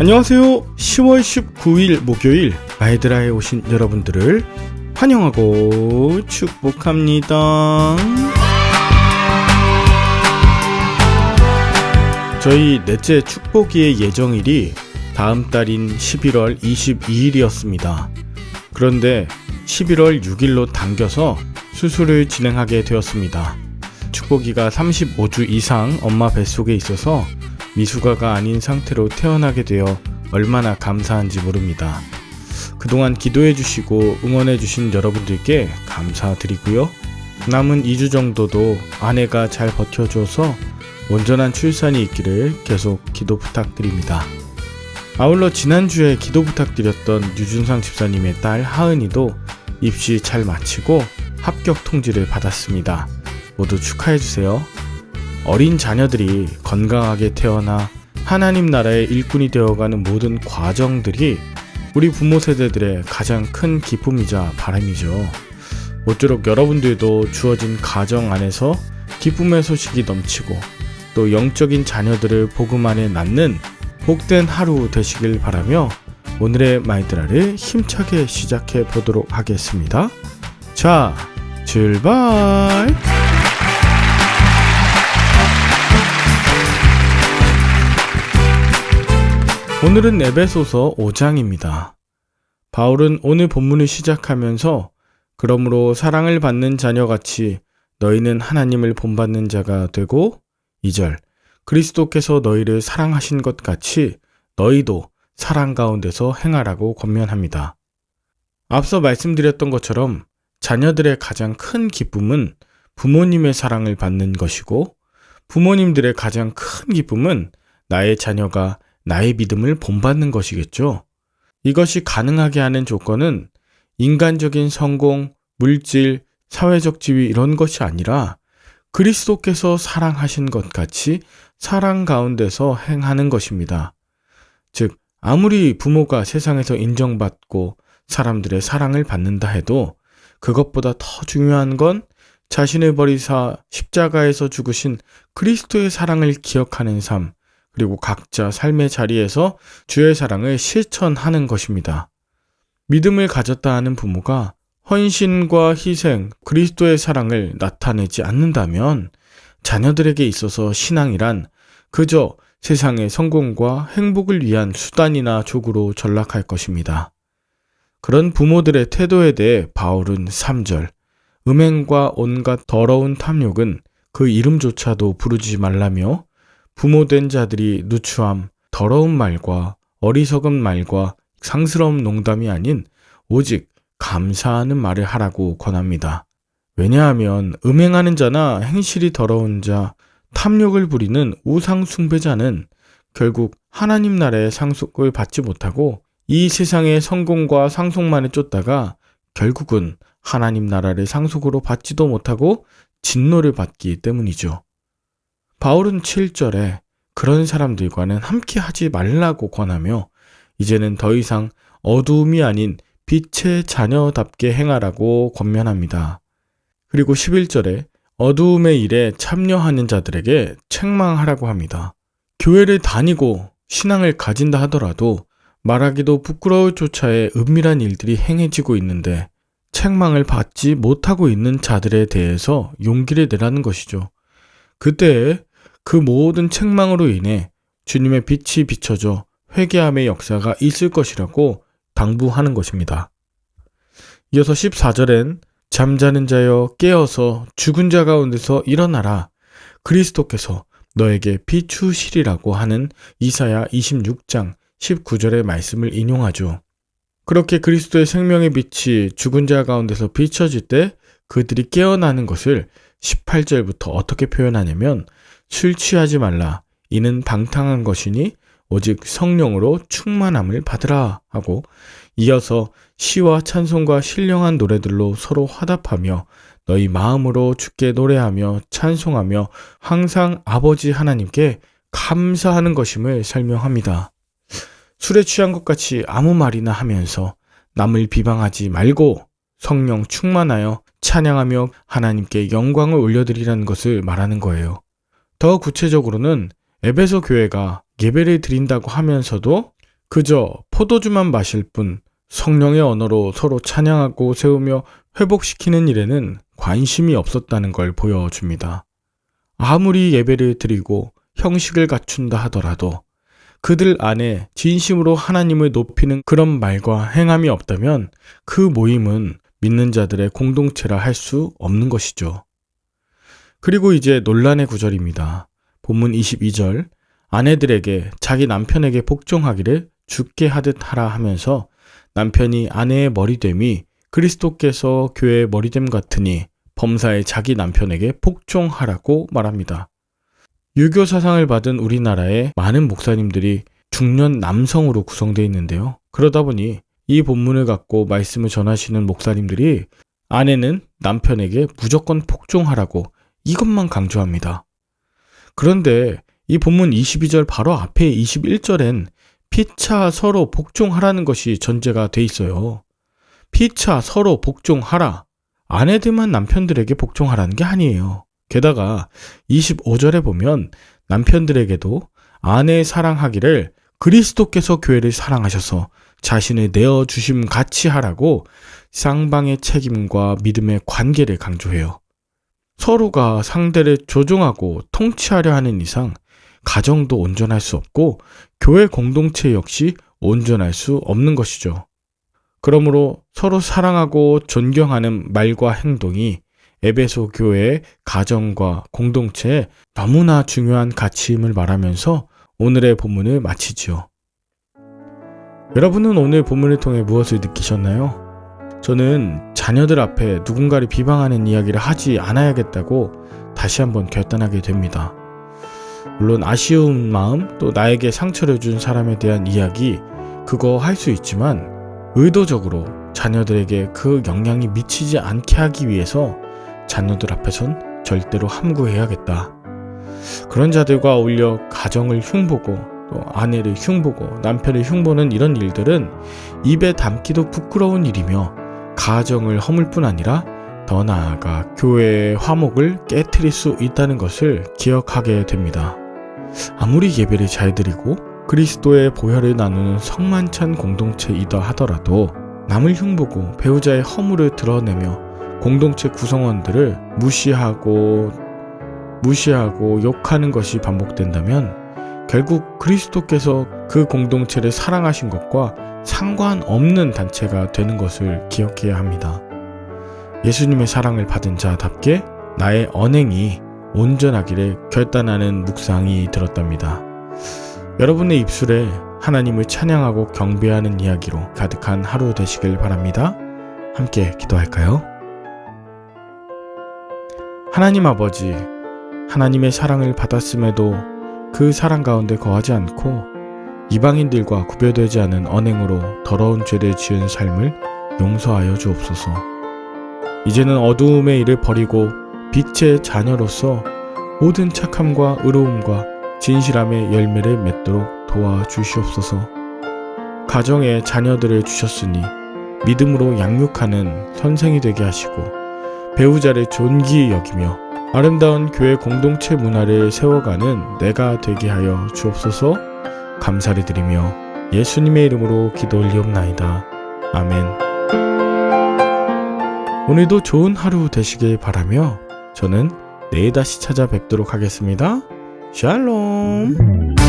안녕하세요. 10월 19일 목요일 마이드라에 오신 여러분들을 환영하고 축복합니다. 저희 넷째 축복기의 예정일이 다음 달인 11월 22일이었습니다. 그런데 11월 6일로 당겨서 수술을 진행하게 되었습니다. 축복이가 35주 이상 엄마 뱃속에 있어서 미숙아가 아닌 상태로 태어나게 되어 얼마나 감사한지 모릅니다. 그동안 기도해 주시고 응원해 주신 여러분들께 감사드리고요. 남은 2주 정도도 아내가 잘 버텨줘서 온전한 출산이 있기를 계속 기도 부탁드립니다. 아울러 지난주에 기도 부탁드렸던 유준상 집사님의 딸 하은이도 입시 잘 마치고 합격 통지를 받았습니다. 모두 축하해 주세요. 어린 자녀들이 건강하게 태어나 하나님 나라의 일꾼이 되어가는 모든 과정들이 우리 부모 세대들의 가장 큰 기쁨이자 바람이죠. 모쪼록 여러분들도 주어진 가정 안에서 기쁨의 소식이 넘치고 또 영적인 자녀들을 복음 안에 낳는 복된 하루 되시길 바라며 오늘의 마이드라를 힘차게 시작해 보도록 하겠습니다. 자, 출발! 오늘은 에베소서 5장입니다. 바울은 오늘 본문을 시작하면서 그러므로 사랑을 받는 자녀같이 너희는 하나님을 본받는 자가 되고 2절 그리스도께서 너희를 사랑하신 것 같이 너희도 사랑 가운데서 행하라고 권면합니다. 앞서 말씀드렸던 것처럼 자녀들의 가장 큰 기쁨은 부모님의 사랑을 받는 것이고 부모님들의 가장 큰 기쁨은 나의 자녀가 나의 믿음을 본받는 것이겠죠. 이것이 가능하게 하는 조건은 인간적인 성공, 물질, 사회적 지위 이런 것이 아니라 그리스도께서 사랑하신 것 같이 사랑 가운데서 행하는 것입니다. 즉, 아무리 부모가 세상에서 인정받고 사람들의 사랑을 받는다 해도 그것보다 더 중요한 건 자신을 버리사 십자가에서 죽으신 그리스도의 사랑을 기억하는 삶, 그리고 각자 삶의 자리에서 주의 사랑을 실천하는 것입니다. 믿음을 가졌다 하는 부모가 헌신과 희생, 그리스도의 사랑을 나타내지 않는다면 자녀들에게 있어서 신앙이란 그저 세상의 성공과 행복을 위한 수단이나 족으로 전락할 것입니다. 그런 부모들의 태도에 대해 바울은 3절, 음행과 온갖 더러운 탐욕은 그 이름조차도 부르지 말라며 부모된 자들이 누추함, 더러운 말과 어리석은 말과 상스러운 농담이 아닌 오직 감사하는 말을 하라고 권합니다. 왜냐하면 음행하는 자나 행실이 더러운 자, 탐욕을 부리는 우상 숭배자는 결국 하나님 나라의 상속을 받지 못하고 이 세상의 성공과 상속만을 쫓다가 결국은 하나님 나라를 상속으로 받지도 못하고 진노를 받기 때문이죠. 바울은 7절에 그런 사람들과는 함께 하지 말라고 권하며 이제는 더 이상 어두움이 아닌 빛의 자녀답게 행하라고 권면합니다. 그리고 11절에 어두움의 일에 참여하는 자들에게 책망하라고 합니다. 교회를 다니고 신앙을 가진다 하더라도 말하기도 부끄러울 조차에 은밀한 일들이 행해지고 있는데 책망을 받지 못하고 있는 자들에 대해서 용기를 내라는 것이죠. 그때 그 모든 책망으로 인해 주님의 빛이 비춰져 회개함의 역사가 있을 것이라고 당부하는 것입니다. 이어서 14절엔 잠자는 자여 깨어서 죽은 자 가운데서 일어나라. 그리스도께서 너에게 비추시리라고 하는 이사야 26장 19절의 말씀을 인용하죠. 그렇게 그리스도의 생명의 빛이 죽은 자 가운데서 비춰질 때 그들이 깨어나는 것을 18절부터 어떻게 표현하냐면 술 취하지 말라. 이는 방탕한 것이니 오직 성령으로 충만함을 받으라 하고 이어서 시와 찬송과 신령한 노래들로 서로 화답하며 너희 마음으로 주께 노래하며 찬송하며 항상 아버지 하나님께 감사하는 것임을 설명합니다. 술에 취한 것 같이 아무 말이나 하면서 남을 비방하지 말고 성령 충만하여 찬양하며 하나님께 영광을 올려드리라는 것을 말하는 거예요. 더 구체적으로는 에베소 교회가 예배를 드린다고 하면서도 그저 포도주만 마실 뿐 성령의 언어로 서로 찬양하고 세우며 회복시키는 일에는 관심이 없었다는 걸 보여줍니다. 아무리 예배를 드리고 형식을 갖춘다 하더라도 그들 안에 진심으로 하나님을 높이는 그런 말과 행함이 없다면 그 모임은 믿는 자들의 공동체라 할 수 없는 것이죠. 그리고 이제 논란의 구절입니다. 본문 22절 아내들에게 자기 남편에게 복종하기를 죽게 하듯 하라 하면서 남편이 아내의 머리됨이 그리스도께서 교회의 머리됨 같으니 범사에 자기 남편에게 복종하라고 말합니다. 유교 사상을 받은 우리나라의 많은 목사님들이 중년 남성으로 구성되어 있는데요. 그러다 보니 이 본문을 갖고 말씀을 전하시는 목사님들이 아내는 남편에게 무조건 복종하라고 이것만 강조합니다. 그런데 이 본문 22절 바로 앞에 21절엔 피차 서로 복종하라는 것이 전제가 돼 있어요. 피차 서로 복종하라. 아내들만 남편들에게 복종하라는 게 아니에요. 게다가 25절에 보면 남편들에게도 아내 사랑하기를 그리스도께서 교회를 사랑하셔서 자신을 내어 주심 같이 하라고 쌍방의 책임과 믿음의 관계를 강조해요. 서로가 상대를 조종하고 통치하려 하는 이상 가정도 온전할 수 없고 교회 공동체 역시 온전할 수 없는 것이죠. 그러므로 서로 사랑하고 존경하는 말과 행동이 에베소 교회의 가정과 공동체에 너무나 중요한 가치임을 말하면서 오늘의 본문을 마치지요. 여러분은 오늘 본문을 통해 무엇을 느끼셨나요? 저는 자녀들 앞에 누군가를 비방하는 이야기를 하지 않아야겠다고 다시 한번 결단하게 됩니다. 물론 아쉬운 마음 또 나에게 상처를 준 사람에 대한 이야기 그거 할 수 있지만 의도적으로 자녀들에게 그 영향이 미치지 않게 하기 위해서 자녀들 앞에선 절대로 함구해야겠다. 그런 자들과 어울려 가정을 흉보고 또 아내를 흉보고 남편을 흉보는 이런 일들은 입에 담기도 부끄러운 일이며 가정을 허물 뿐 아니라 더 나아가 교회의 화목을 깨뜨릴 수 있다는 것을 기억하게 됩니다. 아무리 예배를 잘 드리고 그리스도의 보혈을 나누는 성만찬 공동체이다 하더라도 남을 흉보고 배우자의 허물을 드러내며 공동체 구성원들을 무시하고 무시하고 욕하는 것이 반복된다면 결국 그리스도께서 그 공동체를 사랑하신 것과 상관없는 단체가 되는 것을 기억해야 합니다. 예수님의 사랑을 받은 자답게 나의 언행이 온전하기를 결단하는 묵상이 들었답니다. 여러분의 입술에 하나님을 찬양하고 경배하는 이야기로 가득한 하루 되시길 바랍니다. 함께 기도할까요? 하나님 아버지, 하나님의 사랑을 받았음에도 그 사랑 가운데 거하지 않고 이방인들과 구별되지 않은 언행으로 더러운 죄를 지은 삶을 용서하여 주옵소서. 이제는 어두움의 일을 버리고 빛의 자녀로서 모든 착함과 의로움과 진실함의 열매를 맺도록 도와주시옵소서. 가정에 자녀들을 주셨으니 믿음으로 양육하는 선생이 되게 하시고 배우자를 존귀히 여기며 아름다운 교회 공동체 문화를 세워가는 내가 되게 하여 주옵소서 감사를 드리며 예수님의 이름으로 기도 올리옵나이다. 아멘. 오늘도 좋은 하루 되시길 바라며 저는 내일 다시 찾아뵙도록 하겠습니다. 샬롬.